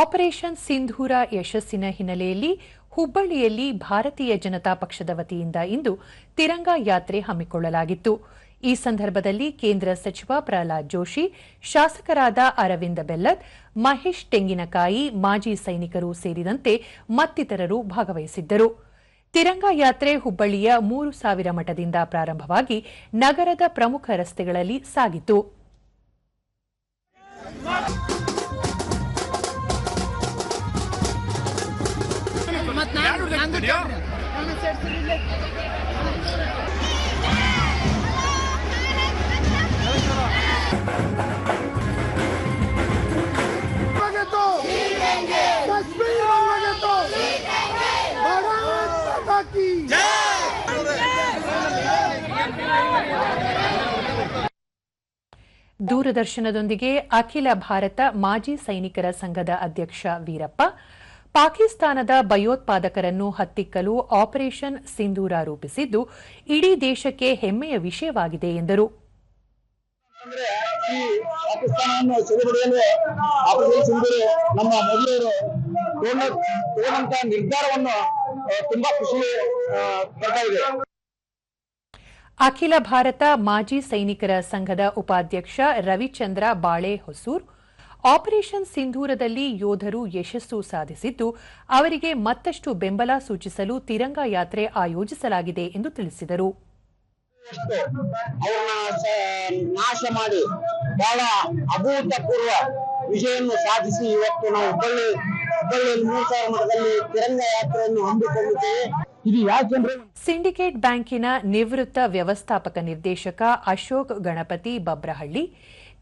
Operation ಸಿಂಧೂರ ಯಶಸ್ಸಿನ ಹಿನ್ನೆಲೆಯಲ್ಲಿ ಹುಬ್ಬಳ್ಳಿಯಲ್ಲಿ ಭಾರತೀಯ ಜನತಾ ಪಕ್ಷದ ವತಿಯಿಂದ ಇಂದು ತಿರಂಗ ಯಾತ್ರೆ ಹಮ್ಮಿಕೊಳ್ಳಲಾಗಿತ್ತು. ಈ ಸಂದರ್ಭದಲ್ಲಿ ಕೇಂದ್ರ ಸಚಿವ ಪ್ರಹ್ಲಾದ್ ಜೋಶಿ, ಶಾಸಕರಾದ ಅರವಿಂದ ಬೆಲ್ಲದ್ ಮಹೇಶ್ ತೆಂಗಿನಕಾಯಿ, ಮಾಜಿ ಸೈನಿಕರು ಸೇರಿದಂತೆ ಮತ್ತಿತರರು ಭಾಗವಹಿಸಿದ್ದರು. ತಿರಂಗ ಯಾತ್ರೆ ಹುಬ್ಬಳ್ಳಿಯ ಮೂರು ಸಾವಿರ ಮಠದಿಂದ ಪ್ರಾರಂಭವಾಗಿ ನಗರದ ಪ್ರಮುಖ ರಸ್ತೆಗಳಲ್ಲಿ ಸಾಗಿತು ದೂರದರ್ಶನದೊಂದಿಗೆ ಅಖಿಲ ಭಾರತ ಮಾಜಿ ಸೈನಿಕರ ಸಂಘದ ಅಧ್ಯಕ್ಷ ವೀರಪ್ಪ ಪಾಕಿಸ್ತಾನದ ಭಯೋತ್ಪಾದಕರನ್ನು ಹತ್ತಿಕ್ಕಲು ಆಪರೇಷನ್ ಸಿಂಧೂರ ರೂಪಿಸಿದ್ದು ಇಡೀ ದೇಶಕ್ಕೆ ಹೆಮ್ಮೆಯ ವಿಷಯವಾಗಿದೆ ಎಂದರು. ಅಂದ್ರೆ ಪಾಕಿಸ್ತಾನವನ್ನು ಸೆರೆಹಿಡಿಯಲು ಆಪರೇಷನ್ ಸಿಂಧೂರು ನಮ್ಮ ಮೊದಲವರು ತಗೊಂಡಂತ ನಿರ್ಧಾರವನ್ನು ತುಂಬಾ ಖುಷಿ ಆ, ಇದೆ. ಅಖಿಲ ಭಾರತ ಮಾಜಿ ಸೈನಿಕರ ಸಂಘದ ಉಪಾಧ್ಯಕ್ಷ ರವಿಚಂದ್ರ ಬಾಳೆ ಹೊಸೂರ್ ಆಪರೇಷನ್ ಸಿಂಧೂರದಲ್ಲಿ ಯೋಧರು ಯಶಸ್ಸು ಸಾಧಿಸಿದ್ದು ಅವರಿಗೆ ಮತ್ತಷ್ಟು ಬೆಂಬಲ ಸೂಚಿಸಲು ತಿರಂಗ ಯಾತ್ರೆ ಆಯೋಜಿಸಲಾಗಿದೆ ಎಂದು ತಿಳಿಸಿದರು. ನಾಶ ಮಾಡಿ ಬಹಳ ಅಭೂತಪೂರ್ವ ವಿಜಯವನ್ನು ಸಾಧಿಸಿ ಇವತ್ತು ನಾವು ಹುಬ್ಬಳ್ಳಿ ಹುಬ್ಬಳ್ಳಿಯಲ್ಲಿ ಮೂರು ಸಾವಿರ ಮಠದಲ್ಲಿ ತಿರಂಗ ಯಾತ್ರೆಯನ್ನು ಹಮ್ಮಿಕೊಂಡಿದ್ದೇವೆ. ಇದು ಯಾಕೆಂದ್ರೆ ಸಿಂಡಿಕೇಟ್ ಬ್ಯಾಂಕಿನ ನಿವೃತ್ತ ವ್ಯವಸ್ಥಾಪಕ ನಿರ್ದೇಶಕ ಅಶೋಕ್ ಗಣಪತಿ ಬಬ್ರಹಳ್ಳಿ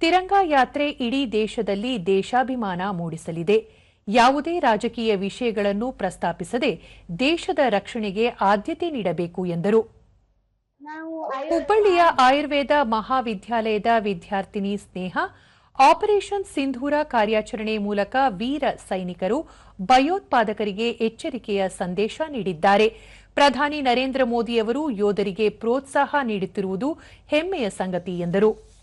ತಿರಂಗ ಯಾತ್ರೆ ಇಡೀ ದೇಶದಲ್ಲಿ ದೇಶಾಭಿಮಾನ ಮೂಡಿಸಲಿದೆ. ಯಾವುದೇ ರಾಜಕೀಯ ವಿಷಯಗಳನ್ನು ಪ್ರಸ್ತಾಪಿಸದೆ ದೇಶದ ರಕ್ಷಣೆಗೆ ಆದ್ಯತೆ ನೀಡಬೇಕು ಎಂದರು. ಹುಬ್ಬಳ್ಳಿಯ ಆಯುರ್ವೇದ ಮಹಾವಿದ್ಯಾಲಯದ ವಿದ್ಯಾರ್ಥಿನಿ ಸ್ನೇಹ ಆಪರೇಷನ್ ಸಿಂಧೂರ ಕಾರ್ಯಾಚರಣೆ ಮೂಲಕ ವೀರ ಸೈನಿಕರು ಭಯೋತ್ಪಾದಕರಿಗೆ ಎಚ್ಚರಿಕೆಯ ಸಂದೇಶ ನೀಡಿದ್ದಾರೆ. ಪ್ರಧಾನಿ ನರೇಂದ್ರ ಮೋದಿಯವರು ಯೋಧರಿಗೆ ಪ್ರೋತ್ಸಾಹ ನೀಡುತ್ತಿರುವುದು ಹೆಮ್ಮೆಯ ಸಂಗತಿ ಎಂದರು.